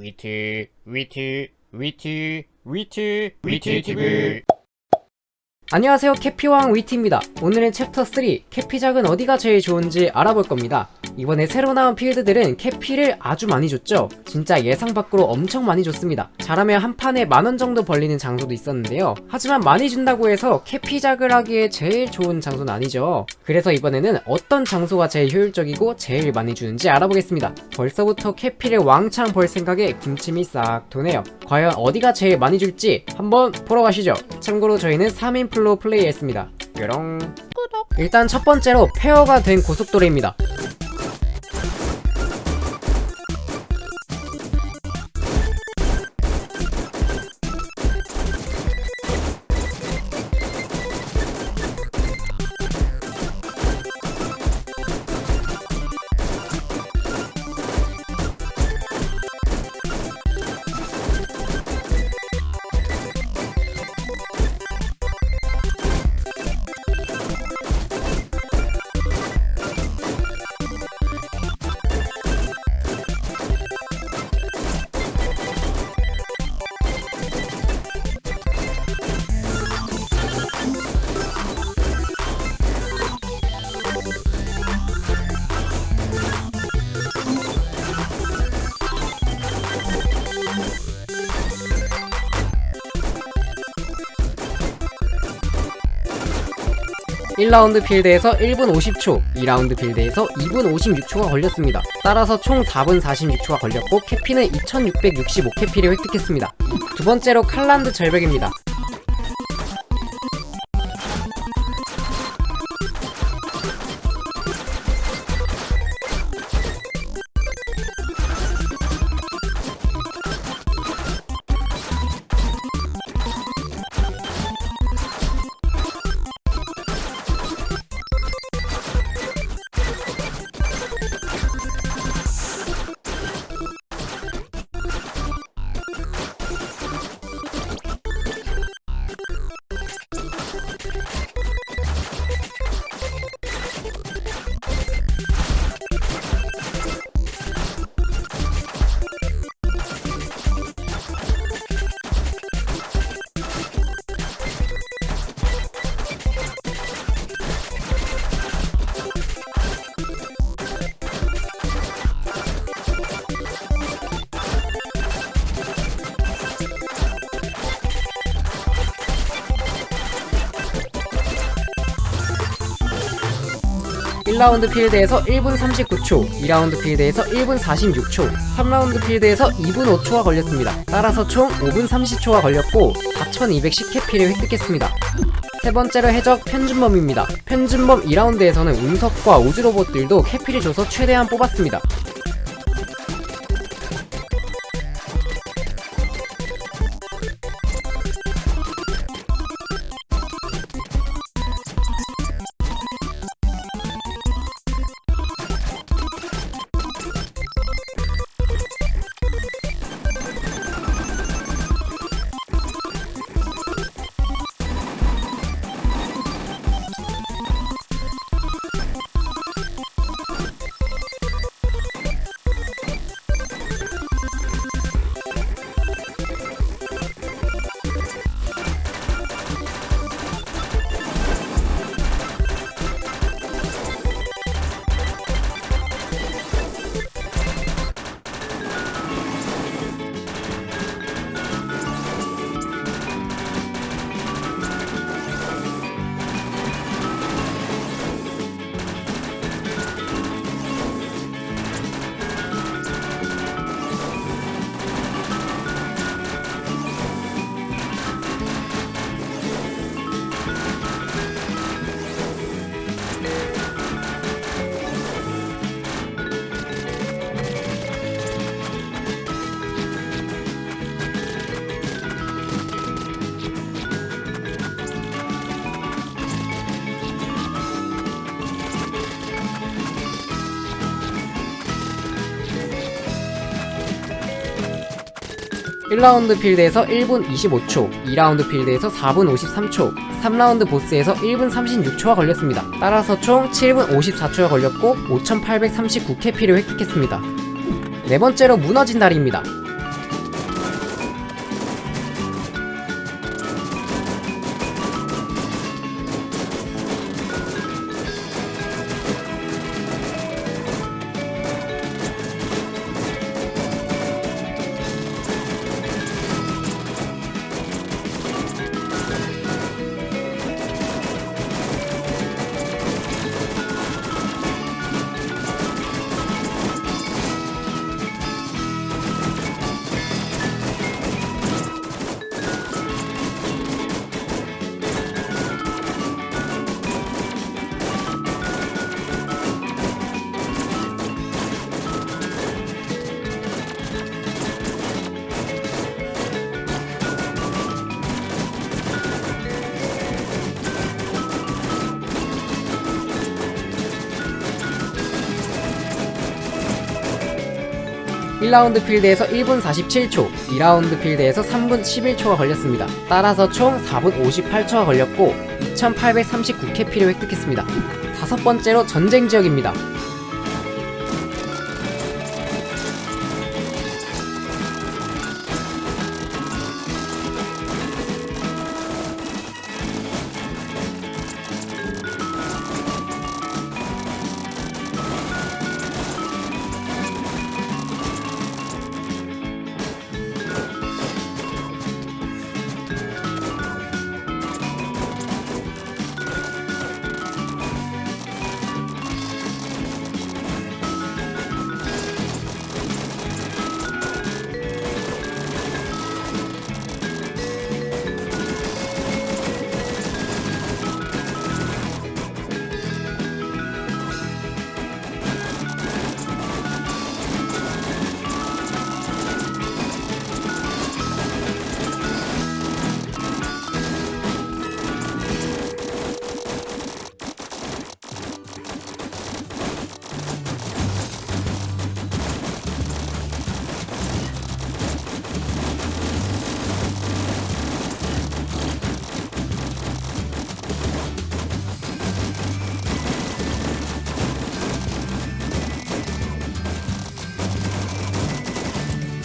위트 위트 위트 위트 위트 TV. 안녕하세요 캐피왕 위티입니다. 오늘은 챕터 3 캐피작은 어디가 제일 좋은지 알아볼 겁니다 이번에 새로 나온 필드들은 캐피를 아주 많이 줬죠. 진짜 예상 밖으로 엄청 많이 줬습니다. 잘하면 한 판에 만원 정도 벌리는 장소도 있었는데요. 하지만 많이 준다고 해서 캐피작을 하기에 제일 좋은 장소는 아니죠. 그래서 이번에는 어떤 장소가 제일 효율적이고 제일 많이 주는지 알아보겠습니다. 벌써부터 캐피를 왕창 벌 생각에 군침이 싹 도네요. 과연 어디가 제일 많이 줄지 한번 보러 가시죠. 참고로 저희는 3인 플로 플레이했습니다. 뾰롱. 일단 첫 번째로 페어가 된 고속도로입니다 1라운드 필드에서 1분 50초, 2라운드 필드에서 2분 56초가 걸렸습니다. 따라서 총 4분 46초가 걸렸고 캐피는 2665캐피를 획득했습니다. 두 번째로 칼란드 절벽입니다. 1라운드 필드에서 1분 39초, 2라운드 필드에서 1분 46초, 3라운드 필드에서 2분 5초가 걸렸습니다. 따라서 총 5분 30초가 걸렸고 4210캐피를 획득했습니다. 세 번째로 해적 편준범입니다. 편준범 2라운드에서는 운석과 우주로봇들도 캐피를 줘서 최대한 뽑았습니다. 1라운드 필드에서 1분 25초, 2라운드 필드에서 4분 53초, 3라운드 보스에서 1분 36초가 걸렸습니다. 따라서 총 7분 54초가 걸렸고 5839캐피를 획득했습니다. 네 번째로 무너진 다리입니다. 1라운드 필드에서 1분 47초, 2라운드 필드에서 3분 11초가 걸렸습니다. 따라서 총 4분 58초가 걸렸고 2839캐피를 획득했습니다. 다섯 번째로 전쟁 지역입니다.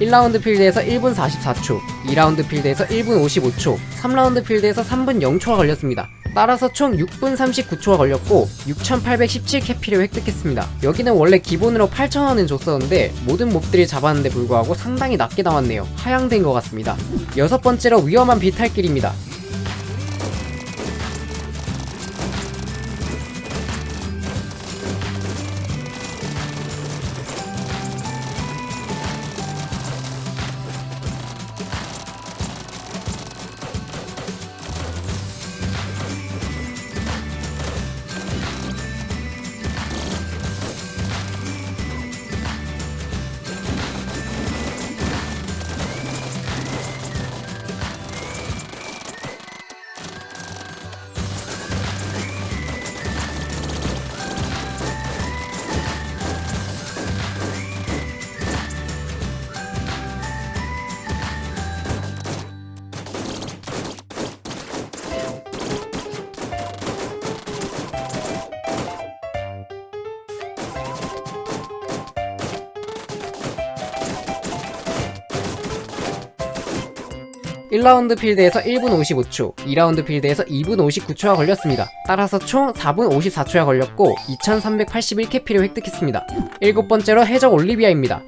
1라운드 필드에서 1분 44초, 2라운드 필드에서 1분 55초, 3라운드 필드에서 3분 0초가 걸렸습니다. 따라서 총 6분 39초가 걸렸고 6817 캐피를 획득했습니다. 여기는 원래 기본으로 8,000원은 줬었는데 모든 몹들이 잡았는데 불구하고 상당히 낮게 나왔네요. 하향된 것 같습니다. 여섯 번째로 위험한 비탈길입니다. 1라운드 필드에서 1분 55초, 2라운드 필드에서 2분 59초가 걸렸습니다. 따라서 총 4분 54초가 걸렸고 2381캐피를 획득했습니다. 일곱 번째로 해적 올리비아입니다.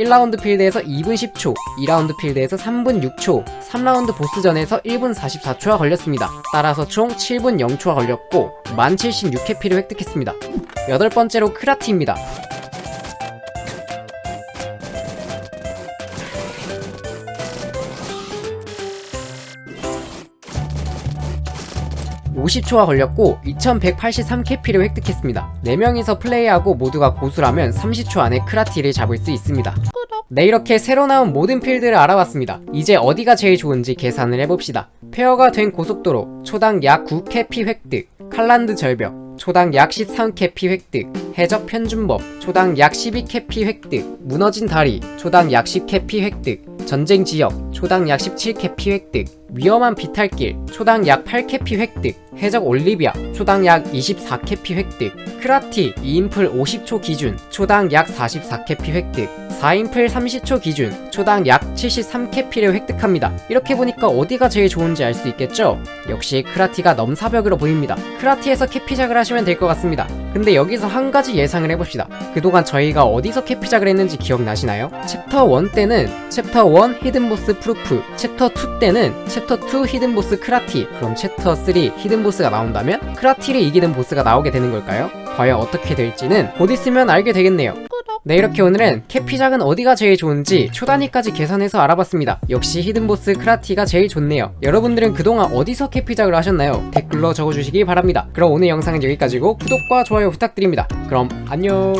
1라운드 필드에서 2분 10초, 2라운드 필드에서 3분 6초, 3라운드 보스전에서 1분 44초가 걸렸습니다. 따라서 총 7분 0초가 걸렸고 1076캐피를 획득했습니다. 여덟 번째로 크라티입니다. 50초가 걸렸고 2183 캐피를 획득했습니다. 4명이서 플레이하고 모두가 고수라면 30초 안에 크라티를 잡을 수 있습니다. 네 이렇게 새로 나온 모든 필드를 알아봤습니다. 이제 어디가 제일 좋은지 계산을 해봅시다. 페어가 된 고속도로 초당 약 9캐피 획득 칼란드 절벽 초당 약 13캐피 획득 해적 편준법 초당 약 12캐피 획득 무너진 다리 초당 약 10캐피 획득 전쟁 지역 초당 약 17캐피 획득 위험한 비탈길 초당 약 8캐피 획득 해적 올리비아 초당 약 24캐피 획득 크라티 2인풀 50초 기준 초당 약 44캐피 획득 4인풀 30초 기준 초당 약 73캐피를 획득합니다. 이렇게 보니까 어디가 제일 좋은지 알 수 있겠죠? 역시 크라티가 넘사벽으로 보입니다. 크라티에서 캐피작을 하시면 될 것 같습니다. 근데 여기서 한 가지 예상을 해봅시다. 그동안 저희가 어디서 캐피작을 했는지 기억나시나요? 챕터 1 때는 챕터 1 히든보스 프루프, 챕터 2 때는 챕터 2 히든 보스 크라티, 그럼 챕터 3 히든 보스가 나온다면 크라티를 이기는 보스가 나오게 되는 걸까요? 과연 어떻게 될지는 곧 있으면 알게 되겠네요. 네 이렇게 오늘은 캐피작은 어디가 제일 좋은지 초단위까지 계산해서 알아봤습니다 역시 히든보스 크라티가 제일 좋네요 여러분들은 그동안 어디서 캐피작을 하셨나요? 댓글로 적어주시기 바랍니다 그럼 오늘 영상은 여기까지고 구독과 좋아요 부탁드립니다 그럼 안녕